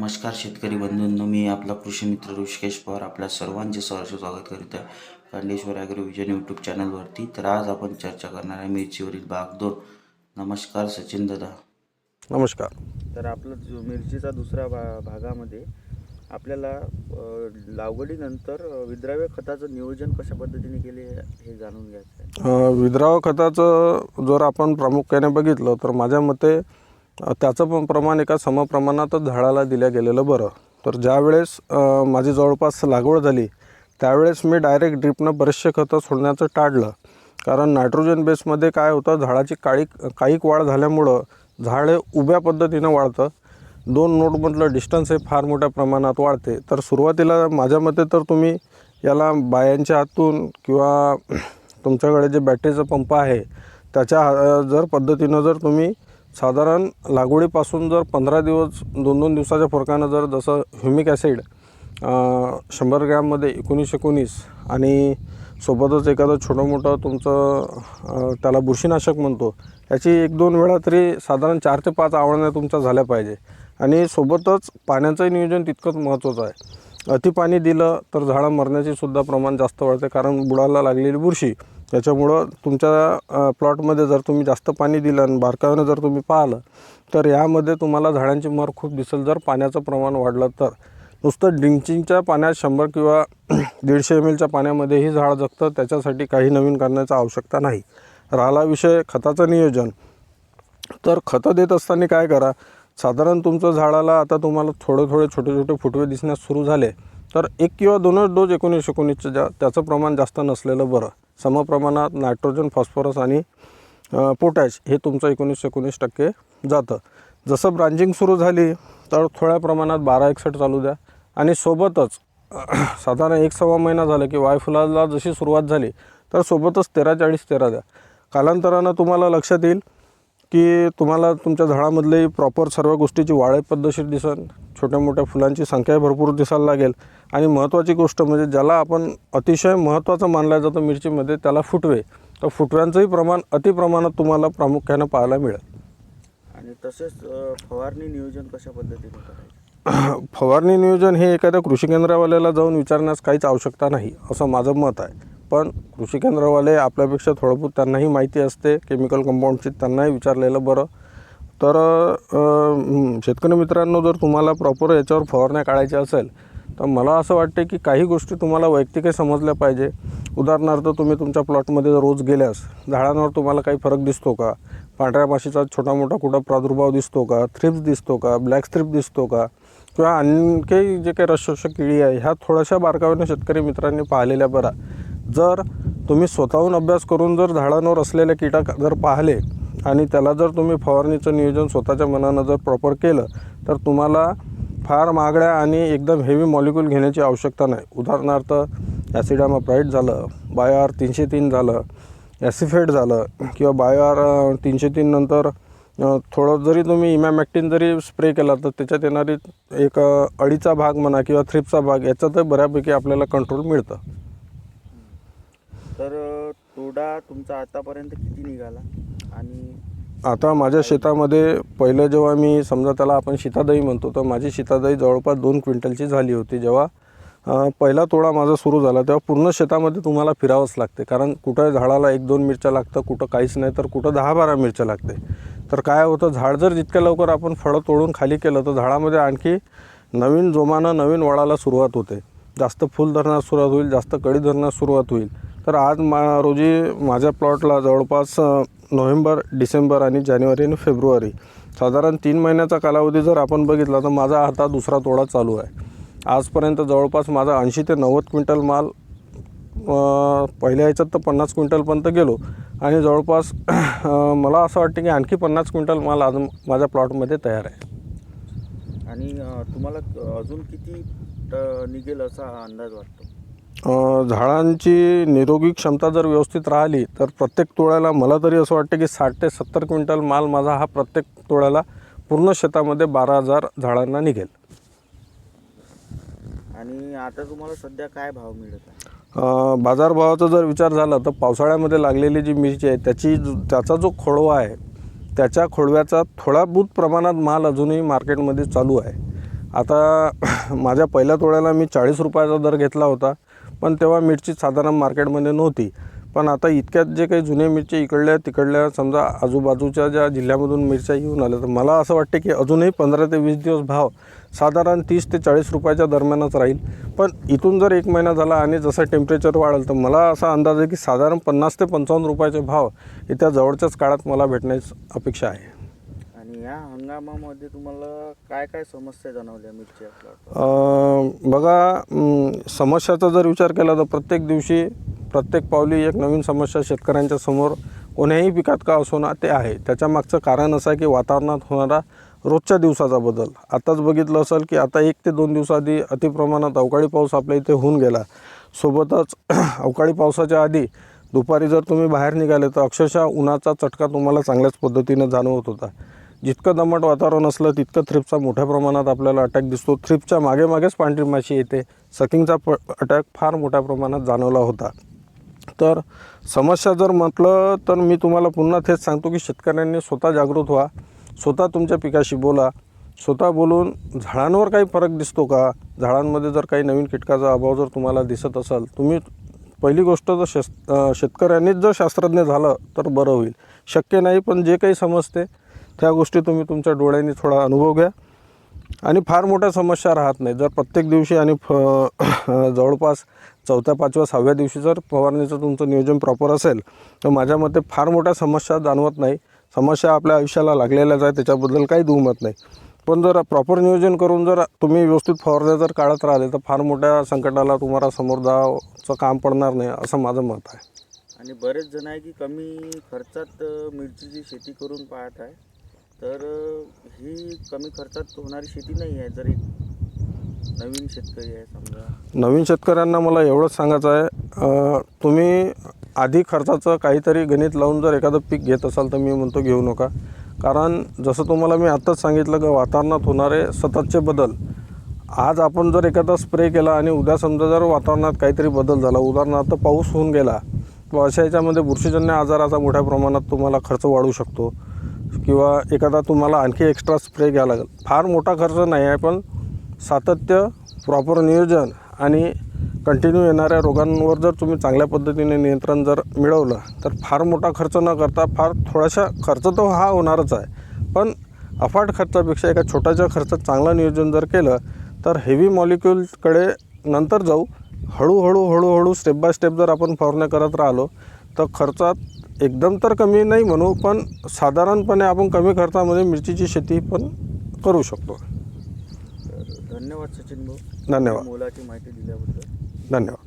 नमस्कार शेतकरी बंधूंनो मी आपला कृषी मित्र ऋषिकेश पवार आपल्या सर्वांचे सहर्ष स्वागत करीत आहे कांडेश्वर ॲग्रो विजन यूट्यूब चॅनलवरती. तर आज आपण चर्चा करणार आहे मिरचीवरील भाग दोन नमस्कार सचिन दादा. नमस्कार. तर आपलं जो मिरचीचा दुसऱ्या भा भागामध्ये आपल्याला लागवडीनंतर विद्राव्य खताचं नियोजन कशा पद्धतीने केले हे जाणून घ्यायचं आहे. अ, विद्राव खताचं जर आपण प्रामुख्याने बघितलं तर माझ्या मते त्याचं पण प्रमाण एका समप्रमाणातच झाडाला दिल्या गेलेलं बरं. तर ज्यावेळेस माझी जवळपास लागवड झाली त्यावेळेस मी डायरेक्ट ड्रिपनं बरेचसे खतं सोडण्याचं टाळलं. कारण नायट्रोजन बेसमध्ये काय होतं झाडाची काळी काळीक वाढ झाल्यामुळं झाड हे उभ्या पद्धतीनं वाढतं. दोन नोटमधलं डिस्टन्स हे फार मोठ्या प्रमाणात वाढते. तर सुरुवातीला माझ्या मते तर तुम्ही याला बायांच्या हातून किंवा तुमच्याकडे जे बॅटरीचा पंप आहे त्याच्या जर पद्धतीनं जर तुम्ही साधारण लागवडीपासून जर पंधरा दिवस दोन दोन दिवसाच्या फरकानं जर जसं ह्युमिक ॲसिड शंभर ग्रॅममध्ये एकोणीस एकोणीस आणि सोबतच एखादं छोटं मोठं तुमचं त्याला बुरशीनाशक म्हणतो याची एक दोन वेळा तरी साधारण चार ते पाच आवळण्या तुमच्या झाल्या पाहिजे. आणि सोबतच पाण्याचंही नियोजन तितकंच महत्त्वाचं आहे. अति पाणी दिलं तर झाडं मरण्याचे सुद्धा प्रमाण जास्त वाढते कारण बुडाला लागलेली बुरशी त्याच्यामुळं तुमच्या प्लॉटमध्ये जर तुम्ही जास्त पाणी दिलं आणि बारकाव्यानं जर तुम्ही पाहिलं तर यामध्ये तुम्हाला झाडांची मर खूप दिसेल. जर पाण्याचं प्रमाण वाढलं तर. नुसतं ड्रिंचिंगच्या पाण्यात शंभर किंवा दीडशे एम एलच्या पाण्यामध्येही झाड जगतं त्याच्यासाठी काही नवीन करण्याची आवश्यकता नाही. राहिला विषय खताचं नियोजन. तर खतं देत असताना काय करा साधारण तुमचं झाडाला आता तुम्हाला थोडे थोडे छोटे छोटे फुटवे दिसण्यास सुरू झाले तर एक किंवा दोनच डोस एकोणीस एकोणीसच्या ज्या त्याचं प्रमाण जास्त नसलेलं बरं. समप्रमाणात नायट्रोजन फॉस्फरस आणि पोटॅश हे तुमचं एकोणीस एकोणीस टक्के जातं. जसं ब्रांचिंग सुरू झाली तर थोड्या प्रमाणात बारा एकसठ चालू द्या. आणि सोबतच साधारण एक सव्वा महिना झाला की वायफुलाला जशी सुरुवात झाली तर सोबतच तेरा चाळीस तेरा द्या. कालांतरानं तुम्हाला लक्षात येईल की तुम्हाला तुमच्या झाडामधले प्रॉपर सर्व गोष्टीची वाढ पद्धतशीर दिसन छोट्या मोठ्या फुलांची संख्या भरपूर दिसायला लागेल. आणि महत्त्वाची गोष्ट म्हणजे ज्याला आपण अतिशय महत्त्वाचं मानलं जातं मिरचीमध्ये त्याला फुटवे. तर फुटव्यांचंही प्रमाण अतिप्रमाणात तुम्हाला प्रामुख्यानं पाहायला मिळेल. आणि तसेच फवारणी नियोजन कशा पद्धतीने करायचं? फवारणी नियोजन हे एखाद्या कृषी केंद्रावाल्याला जाऊन विचारण्यास काहीच आवश्यकता नाही असं माझं मत आहे. पण कृषी केंद्रवाले आपल्यापेक्षा थोडंबहुत त्यांनाही माहिती असते केमिकल कंपाऊंडची त्यांनाही विचारलेलं बरं. तर शेतकरी मित्रांनो जर तुम्हाला प्रॉपर याच्यावर फवारण्या काढायच्या असेल तर मला असं वाटते की काही गोष्टी तुम्हाला वैयक्तिकही समजल्या पाहिजे. उदाहरणार्थ तुम्ही तुमच्या प्लॉटमध्ये जर रोज गेल्यास झाडांवर तुम्हाला काही फरक दिसतो का? पांढऱ्या माशीचा छोटा मोठा कुठं प्रादुर्भाव दिसतो का? थ्रिप्स दिसतो का? ब्लॅक स्ट्रिप दिसतो का? किंवा आणखी जे काही रसशोषक किडी आहे ह्या थोड्याशा बारकाव्याने शेतकरी मित्रांनी पाहिलेल्या बरा जर तुम्ही स्वतःहून अभ्यास करून जर झाडांवर असलेले कीटक जर पाहिले आणि त्याला जर तुम्ही फवारणीचं नियोजन स्वतःच्या मनानं जर प्रॉपर केलं तर तुम्हाला फार महागड्या आणि एकदम हेवी मॉलिक्यूल घेण्याची आवश्यकता नाही. उदाहरणार्थ ॲसिडामाप्राईट झालं बायोआर तीनशे तीन झालं ॲसिफेट झालं किंवा बायोआर तीनशे तीन नंतर थोडं जरी तुम्ही इमॅमॅक्टिन जरी स्प्रे केला तर त्याच्यात येणारी एक अडीचा अळीचा भाग म्हणा किंवा थ्रिपचा भाग याचा तर बऱ्यापैकी आपल्याला कंट्रोल मिळतं. तर तोडा तुमचा आतापर्यंत किती निघाला? आणि आता माझ्या शेतामध्ये पहिलं जेव्हा मी समजा त्याला आपण शीतादही म्हणतो तर माझी शीतादही जवळपास दोन क्विंटलची झाली होती जेव्हा पहिला तोडा माझा सुरू झाला तेव्हा पूर्ण शेतामध्ये तुम्हाला फिरावंच लागते. कारण कुठं झाडाला एक दोन मिरच्या लागतं कुठं काहीच नाही तर कुठं दहा बारा मिरच्या लागते. तर काय होतं झाड जर जितक्या लवकर आपण फळं तोडून खाली केलं तर झाडामध्ये आणखी नवीन जोमानं नवीन वळाला सुरुवात होते. जास्त फुल धरण्यास सुरुवात होईल जास्त कळी धरण्यास सुरुवात होईल. तर आज मा रोजी माझ्या प्लॉटला जवळपास नोव्हेंबर डिसेंबर आणि जानेवारी आणि फेब्रुवारी साधारण तीन महिन्याचा कालावधी जर आपण बघितला तर माझा आता दुसरा तोडा चालू आहे. आजपर्यंत जवळपास माझा ऐंशी ते नव्वद क्विंटल माल पहिल्या ह्याच्यात तर पन्नास क्विंटलपर्यंत गेलो आणि जवळपास मला असं वाटतं की आणखी पन्नास क्विंटल माल आज माझ्या प्लॉटमध्ये तयार आहे. आणि तुम्हाला अजून किती निघेल असा अंदाज वाटतो? झाडांची निरोगी क्षमता जर व्यवस्थित राहिली तर प्रत्येक तोळ्याला मला तरी असं वाटतं की साठ ते सत्तर क्विंटल माल माझा हा प्रत्येक तोळ्याला पूर्ण शेतामध्ये बारा हजार झाडांना निघेल. आणि आता तुम्हाला सध्या काय भाव मिळत आहे? अ, बाजारभावाचा जर विचार झाला तर पावसाळ्यामध्ये लागलेली जी मिरची आहे त्याची जो- त्याचा जो खोडवा आहे त्याच्या खोडव्याचा थोडा बहुत प्रमाणात माल अजूनही मार्केटमध्ये चालू आहे. आता माझ्या पहिल्या तोड्याला मी चाळीस रुपयाचा दर घेतला होता. पण तेव्हा मिरची साधारण मार्केटमध्ये नव्हती. पण आता इतक्यात जे काही जुने मिरची इकडल्या तिकडल्या समजा आजूबाजूच्या ज्या जिल्ह्यामधून मिरच्या येऊन आल्या तर मला असं वाटते की अजूनही पंधरा ते वीस दिवस भाव साधारण तीस ते चाळीस रुपयाच्या दरम्यानच राहील. पण इथून जर एक महिना झाला आणि जसं टेम्परेचर वाढेल तर मला असा अंदाज आहे की साधारण पन्नास ते पंचावन्न रुपयाचे भाव येत्या जवळच्याच काळात मला भेटण्याची अपेक्षा आहे. ह्या या हंगामामध्ये तुम्हाला काय काय समस्या जाणवल्या मिरची बघा म, समस्याचा जर विचार केला तर प्रत्येक दिवशी प्रत्येक पावली एक नवीन समस्या शेतकऱ्यांच्या समोर कोण्याही पिकात का असो ना ते आहे. त्याच्या मागचं कारण असं आहे की वातावरणात होणारा रोजच्या दिवसाचा बदल. आताच बघितलं असेल की आता एक ते दोन दिवसाआधी अतिप्रमाणात अवकाळी पाऊस आपल्या इथे होऊन गेला. सोबतच अवकाळी पावसाच्या आधी दुपारी जर तुम्ही बाहेर निघाले तर अक्षरशः उन्हाचा चटका तुम्हाला चांगल्याच पद्धतीनं जाणवत होता. जितकं दमट वातावरण असलं तितकं थ्रिपचा मोठ्या प्रमाणात आपल्याला अटॅक दिसतो. थ्रिपच्या मागे मागेच पांढरी माशी येते. सकिंगचा प अटॅक फार मोठ्या प्रमाणात जाणवला होता. तर समस्या जर म्हटलं तर मी तुम्हाला पुन्हा तेच सांगतो की शेतकऱ्यांनी स्वतः जागृत व्हा. स्वतः तुमच्या पिकाशी बोला. स्वतः बोलून झाडांवर काही फरक दिसतो का? झाडांमध्ये जर काही नवीन कीटकाचा अभाव जर तुम्हाला दिसत असेल तुम्ही पहिली गोष्ट जर शेत शेतकऱ्यांनीच जर शास्त्रज्ञ झालं तर बरं होईल. शक्य नाही पण जे काही समजते त्या गोष्टी तुम्ही तुमच्या डोळ्यांनी थोडा अनुभव घ्या. आणि फार मोठ्या समस्या राहत नाही जर प्रत्येक दिवशी आणि फ जवळपास चौथ्या पाचव्या सहाव्या दिवशी जर फवारणीचं तुमचं नियोजन प्रॉपर असेल तर माझ्या मते फार मोठ्या समस्या जाणवत नाही. समस्या आपल्या आयुष्याला लागलेल्याच आहे त्याच्याबद्दल काही दुमत नाही. पण जर प्रॉपर नियोजन करून जर तुम्ही व्यवस्थित फवारण्या जर काढत राहिले तर फार मोठ्या संकटाला तुम्हाला समोर जावचं काम पडणार नाही असं माझं मत आहे. आणि बरेच जण आहे की कमी खर्चात मिरचीची शेती करून पाहत आहे. तर ही कमी खर्चात होणारी शेती नाही आहे जरी नवीन शेतकरी आहे समजा. नवीन शेतकऱ्यांना मला एवढंच सांगायचं आहे तुम्ही आधी खर्चाचं काहीतरी गणित लावून जर एखादं पीक घेत असाल तर मी म्हणतो घेऊ नका. कारण जसं तुम्हाला मी आत्ताच सांगितलं की वातावरणात होणारे सततचे बदल आज आपण जर एखादा स्प्रे केला आणि उद्या समजा जर वातावरणात काहीतरी बदल झाला उदाहरणार्थ पाऊस होऊन गेला तर अशा याच्यामध्ये बुरशीजन्य आजाराचा मोठ्या प्रमाणात तुम्हाला खर्च वाढू शकतो. किंवा एखादा तुम्हाला आणखी एक्स्ट्रा स्प्रे घ्यावा लागेल. फार मोठा खर्च नाही आहे पण सातत्य प्रॉपर नियोजन आणि कंटिन्यू येणाऱ्या रोगांवर जर तुम्ही चांगल्या पद्धतीने नियंत्रण जर मिळवलं तर फार मोठा खर्च न करता फार थोडासा खर्च तर हा होणारच आहे. पण अफाट खर्चापेक्षा एका छोट्याशा खर्चात चांगलं नियोजन जर केलं तर हेवी मॉलिक्युलकडे नंतर जाऊ हळूहळू हळूहळू स्टेप बाय स्टेप जर आपण फवारण्या करत राहिलो तर खर्चात एकदम तर कमी नाही म्हणू पण साधारणपणे आपण कमी खर्चामध्ये मिरचीची शेती पण करू शकतो. धन्यवाद सचिन भाऊ. धन्यवाद. मोलाची माहिती दिल्याबद्दल. धन्यवाद.